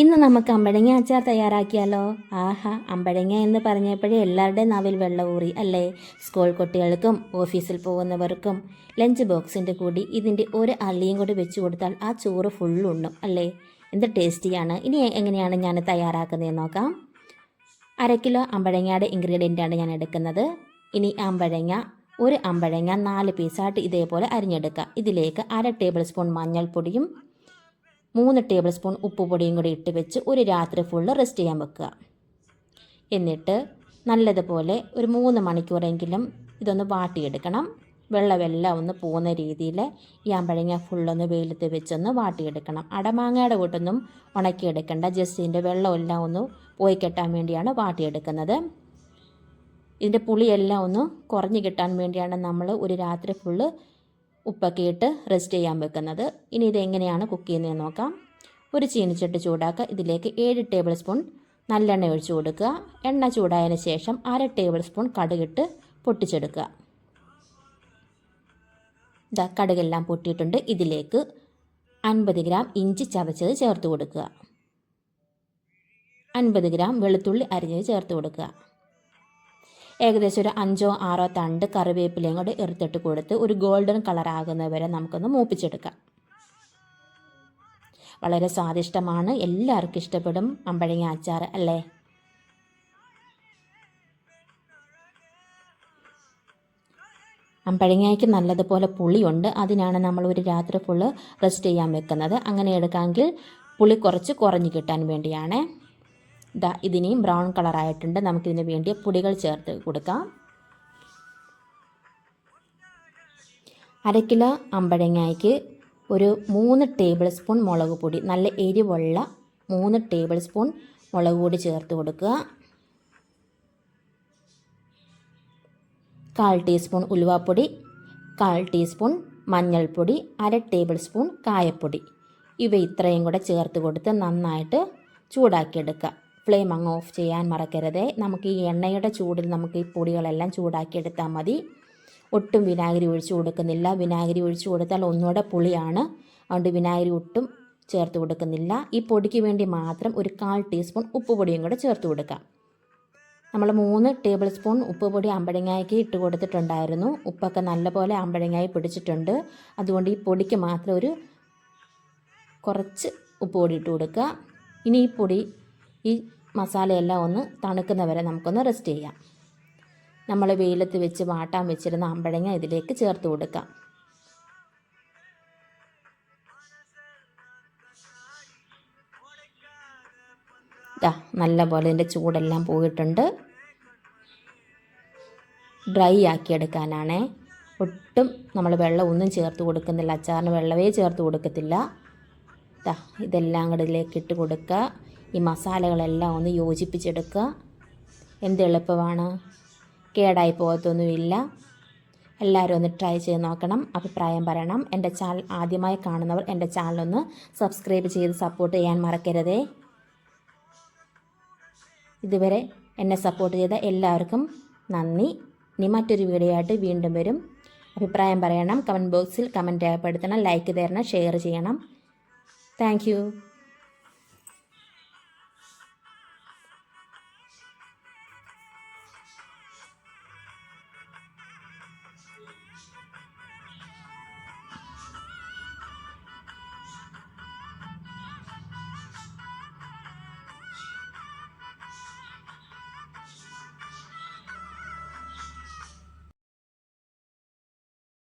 ഇന്ന് നമുക്ക് അമ്പഴങ്ങ അച്ചാർ തയ്യാറാക്കിയാലോ? ആഹാ അമ്പഴങ്ങ എന്ന് പറഞ്ഞപ്പോഴേ എല്ലാവരുടെയും നാവിൽ വെള്ളവൂറി അല്ലേ? സ്കൂൾ കുട്ടികൾക്കും ഓഫീസിൽ പോകുന്നവർക്കും ലഞ്ച് ബോക്സിന്റെ കൂടി ഇതിന്റെ ഒരു അള്ളിയും കൂടി വെച്ച് കൊടുത്താൽ ആ ചോറ് ഫുള്ളുണ്ണും അല്ലേ? എന്ത് ടേസ്റ്റിയാണ്. ഇനി എങ്ങനെയാണ് ഞാൻ തയ്യാറാക്കുന്നതെന്ന് നോക്കാം. അര കിലോ അമ്പഴങ്ങയുടെ ഇൻഗ്രീഡിയന്റാണ് ഞാൻ എടുക്കുന്നത്. ഇനി അമ്പഴങ്ങ ഒരു അമ്പഴങ്ങ നാല് പീസായിട്ട് ഇതേപോലെ അരിഞ്ഞെടുക്കുക ഇതിലേക്ക് അര ടേബിൾ സ്പൂൺ മഞ്ഞൾപ്പൊടിയും മൂന്ന് ടേബിൾ സ്പൂൺ ഉപ്പുപൊടിയും കൂടി ഇട്ട് വെച്ച് ഒരു രാത്രി ഫുള്ള് റെസ്റ്റ് ചെയ്യാൻ വെക്കുക. എന്നിട്ട് നല്ലതുപോലെ ഒരു മൂന്ന് മണിക്കൂറെങ്കിലും ഇതൊന്ന് വാട്ടിയെടുക്കണം. വെള്ളമെല്ലാം ഒന്ന് പോകുന്ന രീതിയിൽ ഈ അമ്പഴങ്ങ ഫുള്ളൊന്ന് വെയിലത്ത് വെച്ചൊന്ന് വാട്ടിയെടുക്കണം. അടമാങ്ങയുടെ കൂട്ടൊന്നും ഉണക്കിയെടുക്കേണ്ട. ജസ്സിന്റെ വെള്ളമെല്ലാം ഒന്ന് പോയി കെട്ടാൻ വേണ്ടിയാണ് വാട്ടിയെടുക്കുന്നത്. ഇതിന്റെ പുളിയെല്ലാം ഒന്ന് കുറഞ്ഞ് കിട്ടാൻ വേണ്ടിയാണ് നമ്മൾ ഒരു രാത്രി ഫുള്ള് ഉപ്പൊക്കെ ഇട്ട് റെസ്റ്റ് ചെയ്യാൻ വെക്കുന്നത്. ഇനി ഇത് എങ്ങനെയാണ് കുക്ക് ചെയ്യുന്നതെന്ന് നോക്കാം. ഒരു ചീനിച്ചട്ടി ചൂടാക്കുക. ഇതിലേക്ക് ഏഴ് ടേബിൾ സ്പൂൺ നല്ലെണ്ണ ഒഴിച്ചു കൊടുക്കുക. എണ്ണ ചൂടായതിന് ശേഷം അര ടേബിൾ സ്പൂൺ കടുകിട്ട് പൊട്ടിച്ചെടുക്കുക. ഇതാ കടുകെല്ലാം പൊട്ടിയിട്ടുണ്ട്. ഇതിലേക്ക് അൻപത് ഗ്രാം ഇഞ്ചി ചതച്ചത് ചേർത്ത് കൊടുക്കുക. അൻപത് ഗ്രാം വെളുത്തുള്ളി അരിഞ്ഞത് ചേർത്ത് കൊടുക്കുക. ഏകദേശം ഒരു അഞ്ചോ ആറോ തണ്ട് കറിവേപ്പിലയും കൂടെ എറുത്തിട്ട് കൊടുത്ത് ഒരു ഗോൾഡൻ കളർ ആകുന്നവരെ നമുക്കൊന്ന് മൂപ്പിച്ചെടുക്കാം. വളരെ സ്വാദിഷ്ടമാണ്. എല്ലാവർക്കും ഇഷ്ടപ്പെടും. അമ്പഴങ്ങ അച്ചാർ അല്ലേ? അമ്പഴങ്ങയ്ക്ക് നല്ലതുപോലെ പുളിയുണ്ട്. അതിനാണ് നമ്മൾ ഒരു രാത്രി ഫുള്ള് റെസ്റ്റ് ചെയ്യാൻ വെക്കുന്നത്. അങ്ങനെ എടുക്കാമെങ്കിൽ പുളി കുറച്ച് കുറഞ്ഞ് കിട്ടാൻ വേണ്ടിയാണ്. ഇതാ ഇതിനെയും ബ്രൗൺ കളറായിട്ടുണ്ട്. നമുക്കിതിന് വേണ്ടി പൊടികൾ ചേർത്ത് കൊടുക്കാം. അര കിലോ അമ്പഴങ്ങയ്ക്ക് ഒരു മൂന്ന് ടേബിൾ സ്പൂൺ മുളക് പൊടി നല്ല എരിവുള്ള മൂന്ന് ടേബിൾ സ്പൂൺ മുളക് പൊടി ചേർത്ത് കൊടുക്കുക. കാൽ ടീസ്പൂൺ ഉലുവാപ്പൊടി കാൽ ടീസ്പൂൺ മഞ്ഞൾപ്പൊടി അര ടേബിൾ സ്പൂൺ കായപ്പൊടി. ഇവ ഇത്രയും കൂടെ ചേർത്ത് കൊടുത്ത് നന്നായിട്ട് ചൂടാക്കിയെടുക്കുക. ഫ്ലെയിം അങ്ങ് ഓഫ് ചെയ്യാൻ മറക്കരുത്. നമുക്ക് ഈ എണ്ണയുടെ ചൂടിൽ നമുക്ക് ഈ പൊടികളെല്ലാം ചൂടാക്കിയെടുത്താൽ മതി. ഒട്ടും വിനാഗിരി ഒഴിച്ചു കൊടുക്കുന്നില്ല. വിനാഗിരി ഒഴിച്ചു കൊടുത്താൽ ഒന്നുകൂടെ പുളിയാണ്. അതുകൊണ്ട് വിനാഗിരി ഒട്ടും ചേർത്ത് കൊടുക്കുന്നില്ല. ഈ പൊടിക്ക് വേണ്ടി മാത്രം ഒരു കാൽ ടീസ്പൂൺ ഉപ്പ് പൊടിയും കൂടെ ചേർത്ത് കൊടുക്കാം. നമ്മൾ മൂന്ന് ടേബിൾ സ്പൂൺ ഉപ്പ് പൊടി അമ്പഴങ്ങായ്ക്ക് ഇട്ട് കൊടുത്തിട്ടുണ്ടായിരുന്നു. ഉപ്പൊക്കെ നല്ലപോലെ അമ്പഴങ്ങായി പിടിച്ചിട്ടുണ്ട്. അതുകൊണ്ട് ഈ പൊടിക്ക് മാത്രം ഒരു കുറച്ച് ഉപ്പ് പൊടി ഇട്ട് കൊടുക്കുക. ഇനി ഈ പൊടി ഈ മസാലയെല്ലാം ഒന്ന് തണുക്കുന്നവരെ നമുക്കൊന്ന് റെസ്റ്റ് ചെയ്യാം. നമ്മൾ വെയിലത്ത് വെച്ച് വാട്ടാൻ വെച്ചിരുന്ന അമ്പഴങ്ങ ഇതിലേക്ക് ചേർത്ത് കൊടുക്കാം. ഇതാ നല്ല പോലെ ഇതിന്റെ ചൂടെല്ലാം പോയിട്ടുണ്ട്. ഡ്രൈ ആക്കി ആക്കിയെടുക്കാനാണേ ഒട്ടും നമ്മൾ വെള്ളം ഒന്നും ചേർത്ത് കൊടുക്കുന്നില്ല. അച്ചാറിന് വെള്ളമേ ചേർത്ത് കൊടുക്കത്തില്ല. ദാ ഇതെല്ലാം കൂടെ ഇതിലേക്ക് ഇട്ട് കൊടുക്കുക. ഈ മസാലകളെല്ലാം ഒന്ന് യോജിപ്പിച്ചെടുക്കുക. എന്ത് എളുപ്പമാണ്. കേടായി പോകത്തൊന്നുമില്ല. എല്ലാവരും ഒന്ന് ട്രൈ ചെയ്ത് നോക്കണം. അഭിപ്രായം പറയണം. എന്റെ ചാനൽ ആദ്യമായി കാണുന്നവർ എന്റെ ചാനലൊന്ന് സബ്സ്ക്രൈബ് ചെയ്ത് സപ്പോർട്ട് ചെയ്യാൻ മറക്കരുതേ. ഇതുവരെ എന്നെ സപ്പോർട്ട് ചെയ്ത എല്ലാവർക്കും നന്ദി. ഇനി മറ്റൊരു വീഡിയോ ആയിട്ട് വീണ്ടും വരും. അഭിപ്രായം പറയണം. കമന്റ് ബോക്സിൽ കമന്റ് രേഖപ്പെടുത്തണം. ലൈക്ക് തരണം. ഷെയർ ചെയ്യണം. താങ്ക്